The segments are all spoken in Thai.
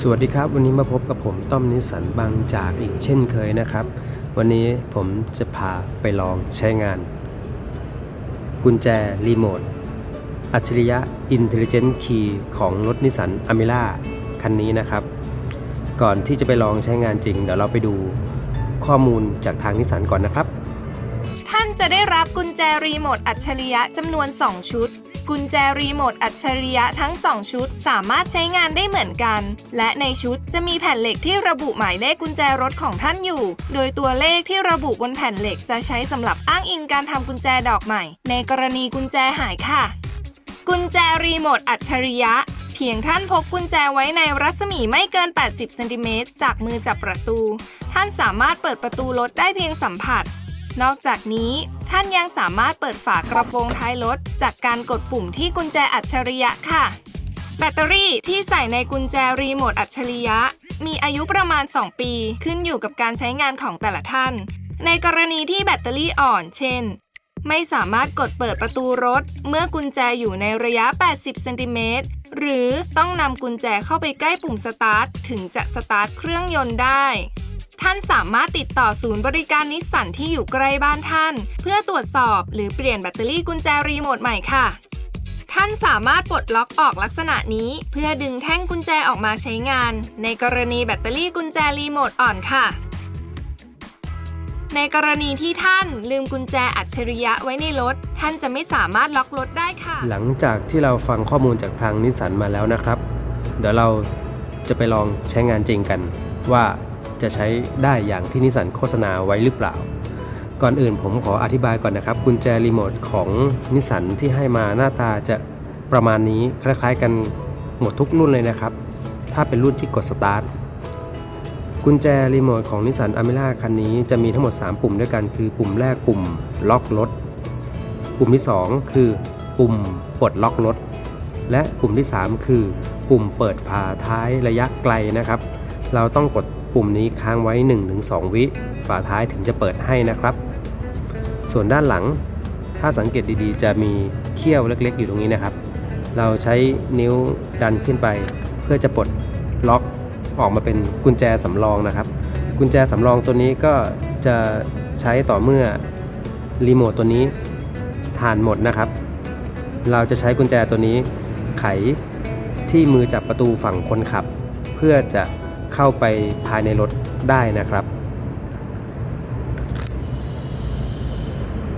สวัสดีครับ วันนี้มาพบกับผมต้อมนิสสันบางจากอีกเช่นเคยนะครับ วันนี้ผมจะพาไปลองใช้งาน กุญแจรีโมทอัจฉริยะ Intelligent Key ของรถนิสสันอเมร่าคันนี้นะครับ ก่อนที่จะไปลองใช้งานจริง เดี๋ยวเราไปดูข้อมูลจากทางนิสสันก่อนนะครับ ท่านจะได้รับกุญแจรีโมทอัจฉริยะจำนวน 2 ชุด กุญแจรีโมทอัจฉริยะทั้ง 2 ชุด สามารถใช้งานได้เหมือนกัน และในชุดจะมีแผ่นเหล็กที่ระบุหมายเลขกุญแจรถของท่านอยู่ โดยตัวเลขที่ระบุบนแผ่นเหล็กจะใช้สำหรับอ้างอิงการทำกุญแจดอกใหม่ ในกรณีกุญแจหายค่ะ กุญแจรีโมทอัจฉริยะเพียงท่านพกกุญแจไว้ในรัศมีไม่เกิน 80 เซนติเมตรจากมือจับประตู ท่านสามารถเปิดประตูรถได้เพียงสัมผัส นอกจากนี้ท่านยังสามารถเปิดฝากระโปรงท้ายรถ จากการกดปุ่มที่กุญแจอัจฉริยะค่ะ แบตเตอรี่ที่ใส่ในกุญแจรีโมทอัจฉริยะ มีอายุประมาณ 2 ปี ขึ้นอยู่กับการใช้งานของแต่ละท่าน ในกรณีที่แบตเตอรี่อ่อน เช่น ไม่สามารถกดเปิดประตูรถ เมื่อกุญแจอยู่ในระยะ 80เซนติเมตรหรือต้องนำกุญแจเข้าไปใกล้ปุ่มสตาร์ทถึงจะสตาร์ทเครื่องยนต์ได้ ท่านสามารถติดต่อศูนย์บริการนิสสันที่อยู่ใกล้บ้านท่าน เพื่อตรวจสอบหรือเปลี่ยนแบตเตอรี่กุญแจรีโมทใหม่ค่ะท่านสามารถปลดล็อกออกลักษณะนี้ เพื่อดึงแท่งกุญแจออกมาใช้งาน ในกรณีแบตเตอรี่กุญแจรีโมทอ่อนค่ะ ในกรณีที่ท่านลืมกุญแจอัจฉริยะไว้ในรถ ท่านจะไม่สามารถล็อกรถได้ค่ะ หลังจากที่เราฟังข้อมูลจากทางนิสสันมาแล้วนะครับ เดี๋ยวเราจะไปลองใช้งานจริงกันว่า จะใช้ได้อย่างที่นิสสันโฆษณาไว้หรือเปล่า ก่อนอื่นผมขออธิบายก่อนนะครับ กุญแจรีโมทของนิสสันที่ให้มาหน้าตาจะประมาณนี้คล้ายๆกันหมดทุกรุ่นเลยนะครับ ถ้าเป็นรุ่นที่กดสตาร์ทกุญแจรีโมทของนิสสันอเมร่าคันนี้จะมีทั้งหมด 3 ปุ่มด้วยกันคือปุ่มแรกปุ่มล็อกรถ ปุ่มที่ 2 คือปุ่มปลดล็อกรถ และปุ่มที่ 3 คือ ปุ่มเปิดฝาท้ายระยะไกลนะครับ เราต้องกด ปุ่มนี้ค้างไว้ 1-2 วิฝาท้ายถึงจะเปิดให้นะครับ ส่วนด้านหลัง ถ้าสังเกตดีๆ จะมีเขี้ยวเล็กๆ อยู่ตรงนี้นะครับ เราใช้นิ้วดันขึ้นไป เพื่อจะปลดล็อกออกมาเป็นกุญแจสำรองนะครับ กุญแจสำรองตัวนี้ก็จะใช้ต่อเมื่อรีโมทตัวนี้ทานหมดนะครับ เราจะใช้กุญแจตัวนี้ไขที่มือจับประตูฝั่งคนขับ เพื่อจะ เข้าไปภายในรถได้นะครับ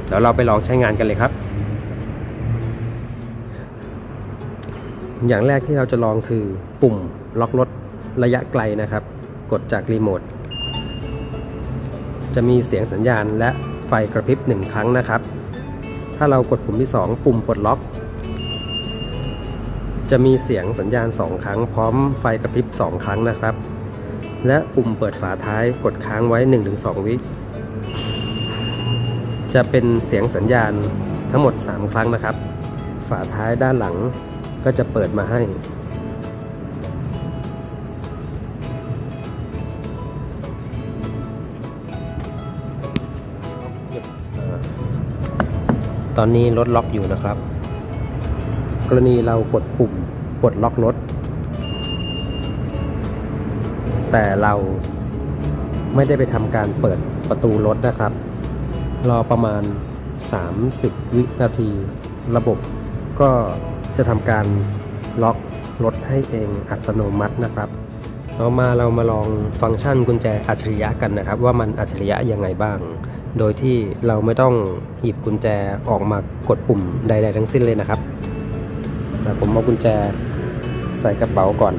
เดี๋ยวเราไปลองใช้งานกันเลยครับ อย่างแรกที่เราจะลองคือปุ่มล็อกรถระยะไกลนะครับ กดจากรีโมทจะมีเสียงสัญญาณและไฟกระพริบหนึ่งครั้งนะครับ ถ้าเรากดปุ่มที่ 2 ปุ่มปลดล็อก จะมีเสียงสัญญาณ 2 ครั้ง พร้อมไฟกระพริบ 2 ครั้งนะครับ และปุ่มเปิดฝาท้ายกดค้างไว้ 1-2 วิ จะเป็นเสียงสัญญาณทั้งหมด 3 ครั้งนะครับ ฝาท้ายด้านหลังก็จะเปิดมาให้ ตอนนี้รถล็อกอยู่นะครับ กรณีเรากดปุ่มปลดล็อกรถ แต่เราไม่ได้ไปทำการเปิดประตูรถนะครับ รอประมาณ 30 วินาที ระบบก็จะทำการล็อกรถให้เองอัตโนมัตินะครับต่อมาเรามาลองฟังก์ชันกุญแจอัจฉริยะกันนะครับ ว่ามันอัจฉริยะยังไงบ้าง โดยที่เราไม่ต้องหยิบกุญแจออกมากดปุ่มใด ๆ ทั้งสิ้นเลยนะครับแต่ผมเอากุญแจใส่กระเป๋าก่อน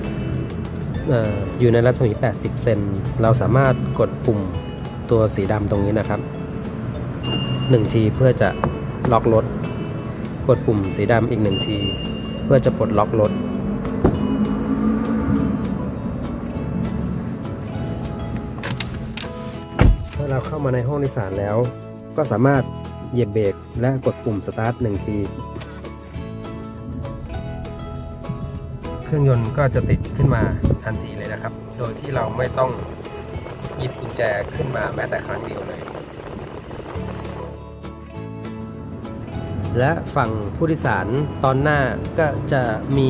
อยู่ในรัศมี 80 เซน เราสามารถกดปุ่มตัวสีดำตรงนี้นะครับ 1 ทีเพื่อจะล็อกรถ กดปุ่มสีดำอีก 1 ที เพื่อจะปลดล็อกรถ เมื่อเราเข้ามาในห้องโดยสารแล้ว ก็สามารถเหยียบเบรกและกดปุ่มสตาร์ทหนึ่งที เครื่องยนต์ก็จะติดขึ้นมาทันทีเลยนะครับ โดยที่เราไม่ต้องหยิบกุญแจขึ้นมาแม้แต่ครั้งเดียวเลย และฝั่งผู้โดยสารตอนหน้าก็จะมี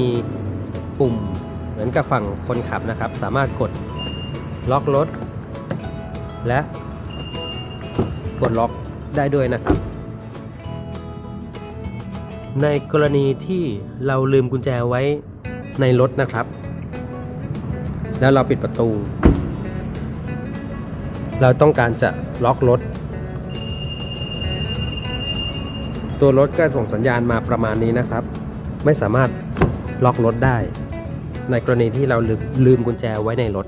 ปุ่มเหมือนกับฝั่งคนขับนะครับ สามารถกดล็อกรถ และกดล็อกได้ด้วยนะครับ ในกรณีที่เราลืมกุญแจไว้ ในรถนะครับ แล้วเราปิดประตู เราต้องการจะล็อกรถ ตัวรถก็ส่งสัญญาณมาประมาณนี้นะครับ ไม่สามารถล็อกรถได้ ในกรณีที่เราลืมลืมกุญแจไว้ในรถ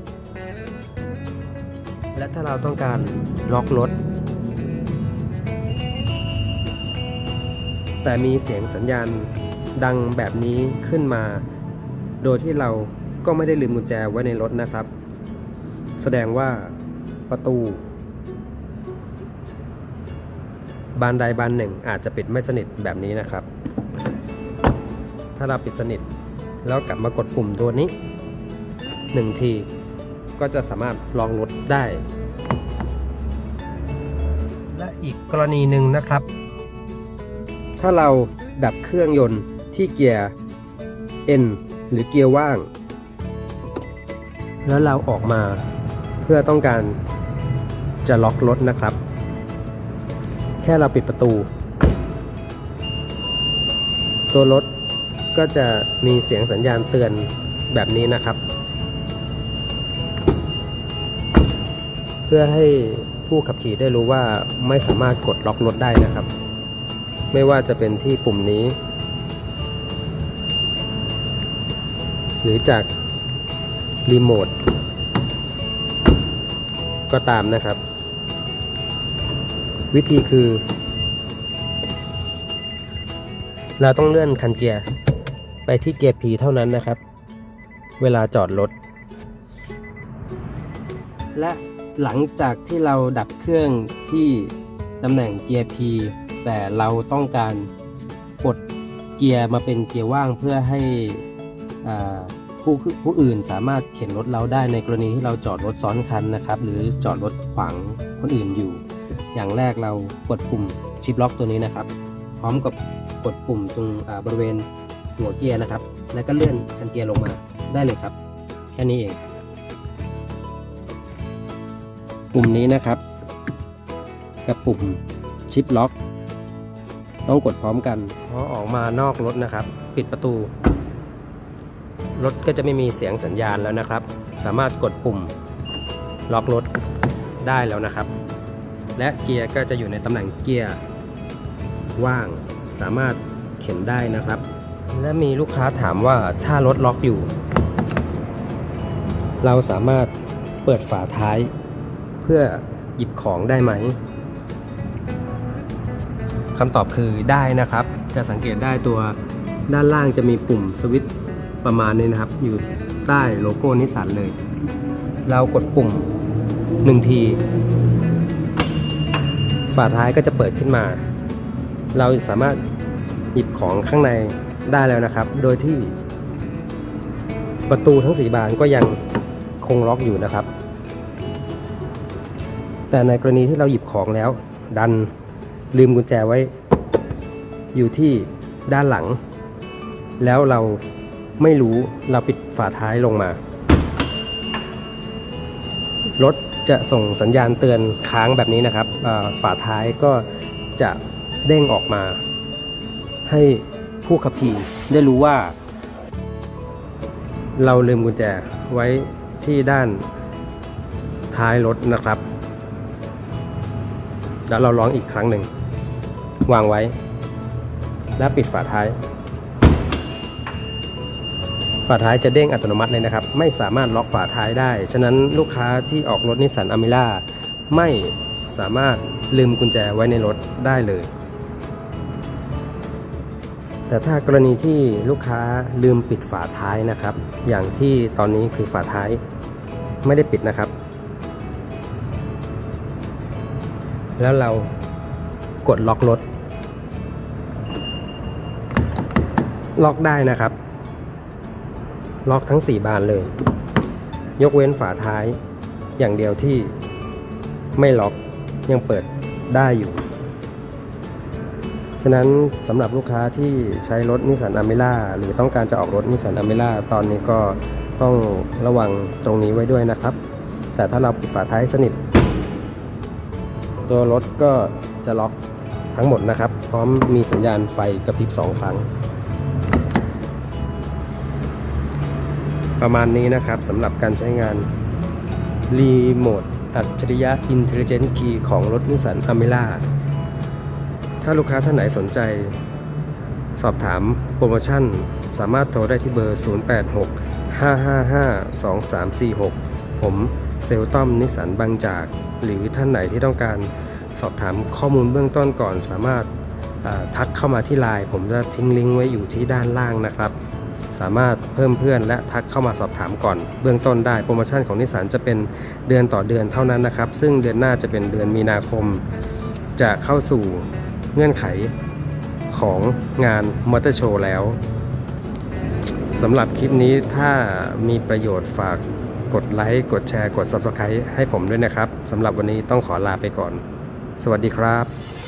และถ้าเราต้องการล็อกรถแต่มีเสียงสัญญาณดังแบบนี้ขึ้นมา โดยที่เราก็ไม่ได้ลืมกุญแจไว้ในรถนะครับ แสดงว่าประตู บานใดบานหนึ่งอาจจะปิดไม่สนิทแบบนี้นะครับ ถ้าเราปิดสนิทแล้วกลับมากดปุ่มตัวนี้หนึ่งทีก็จะสามารถลองรถได้ และอีกกรณีหนึ่งนะครับ ถ้าเราดับเครื่องยนต์ที่เกียร์ N หรือเกียร์ว่าง แล้วเราออกมาเพื่อต้องการจะล็อกรถนะครับ แค่เราปิดประตู ตัวรถก็จะมีเสียงสัญญาณเตือนแบบนี้นะครับ เพื่อให้ผู้ขับขี่ได้รู้ว่าไม่สามารถกดล็อกรถได้นะครับ ไม่ว่าจะเป็นที่ปุ่มนี้ หรือจากรีโมทก็ตามนะครับ วิธีคือ เราต้องเลื่อนคันเกียร์ไปที่เกียร์ P เท่านั้นนะครับ เวลาจอดรถ และหลังจากที่เราดับเครื่องที่ตำแหน่งเกียร์ P แต่เราต้องการกดเกียร์มาเป็นเกียร์ว่างเพื่อให้ ผู้ผู้อื่นสามารถเข็นรถเราได้ในกรณีที่เราจอดรถซ้อนคันนะครับ หรือจอดรถขวางคนอื่นอยู่ อย่างแรกเรากดปุ่มชิปล็อกตัวนี้นะครับ พร้อมกับกดปุ่มตรงบริเวณหัวเกียร์นะครับ แล้วก็เลื่อนคันเกียร์ลงมาได้เลยครับ แค่นี้เอง ปุ่มนี้นะครับ กับปุ่มชิปล็อก ต้องกดพร้อมกันพอออกมานอกรถนะครับ ปิดประตู รถก็จะไม่มีเสียงสัญญาณแล้วนะครับ สามารถกดปุ่มล็อกรถได้แล้วนะครับ และเกียร์ก็จะอยู่ในตำแหน่งเกียร์ว่าง สามารถเข็นได้นะครับ และมีลูกค้าถามว่าถ้ารถล็อกอยู่ เราสามารถเปิดฝาท้าย เพื่อหยิบของได้ไหมคำตอบคือได้นะครับ จะสังเกตได้ตัวด้านล่างจะมีปุ่มสวิตช์ ประมาณนี้นะครับ อยู่ใต้โลโก้นิสสันเลย เรากดปุ่มหนึ่งทีฝาท้ายก็จะเปิดขึ้นมา เราสามารถหยิบของข้างในได้แล้วนะครับ โดยที่ประตูทั้งสีบานก็ยังคงล็อกอยู่นะครับ แต่ในกรณีที่เราหยิบของแล้ว ดันลืมกุญแจไว้ อยู่ที่ด้านหลัง แล้วเรา ไม่รู้เราปิดฝาท้ายลงมา รถจะส่งสัญญาณเตือนค้างแบบนี้นะครับ ฝาท้ายก็จะเด้งออกมา ให้ผู้ขับขี่ได้รู้ว่า เราลืมกุญแจไว้ที่ด้านท้ายรถนะครับ แล้วเราร้องอีกครั้งหนึ่ง วางไว้ และปิดฝาท้าย ฝาท้ายจะเด้งอัตโนมัติเลยนะครับ ไม่สามารถล็อกฝาท้ายได้ ฉะนั้นลูกค้าที่ออกรถนิสสันอ m มิล่าไม่สามารถลืมกุญแจไว้ในรถได้เลย แต่ถ้ากรณีที่ลูกค้าลืมปิดฝาท้ายนะครับ อย่างที่ตอนนี้คือฝาท้ายไม่ได้ปิดนะครับ แล้วเรากดล็อกรถ ล็อกได้นะครับ ล็อกทั้ง 4 บานเลย ยกเว้นฝาท้าย อย่างเดียวที่ไม่ล็อกยังเปิดได้อยู่ ฉะนั้นสำหรับลูกค้าที่ใช้รถนิสสันอ m ม r ่าหรือต้องการจะออกรถนิสสันอ m ม r ่าตอนนี้ก็ต้องระวังตรงนี้ไว้ด้วยนะครับ แต่ถ้าเราปิดฝาท้ายสนิท ตัวรถก็จะล็อกทั้งหมดนะครับ พร้อมมีสัญญาณไฟกระพริบ 2 ครั้ง ประมาณนี้นะครับสำหรับการใช้งานรีโมทอัจฉริยะ Intelligent Key ของรถนิสสันอเมร่าถ้าลูกค้าท่านไหนสนใจ สอบถามโปรโมชั่น สามารถโทรได้ที่เบอร์ 086 555 2346 ผมเซลต้อมนิสสันบางจาก หรือท่านไหนที่ต้องการสอบถามข้อมูลเบื้องต้นก่อนสามารถทักเข้ามาที่ไลน์ผมจะทิ้งลิงก์ไว้อยู่ที่ด้านล่างนะครับ สามารถเพิ่มเพื่อนและทักเข้ามาสอบถามก่อน เบื้องต้นได้โปรโมชั่นของนิสสันจะเป็นเดือนต่อเดือนเท่านั้นนะครับ ซึ่งเดือนหน้าจะเป็นเดือนมีนาคม จะเข้าสู่เงื่อนไขของงานมอเตอร์โชว์แล้วสำหรับคลิปนี้ถ้ามีประโยชน์ฝากกดไลค์กดแชร์กด Subscribe ให้ผมด้วยนะครับสำหรับวันนี้ต้องขอลาไปก่อน สวัสดีครับ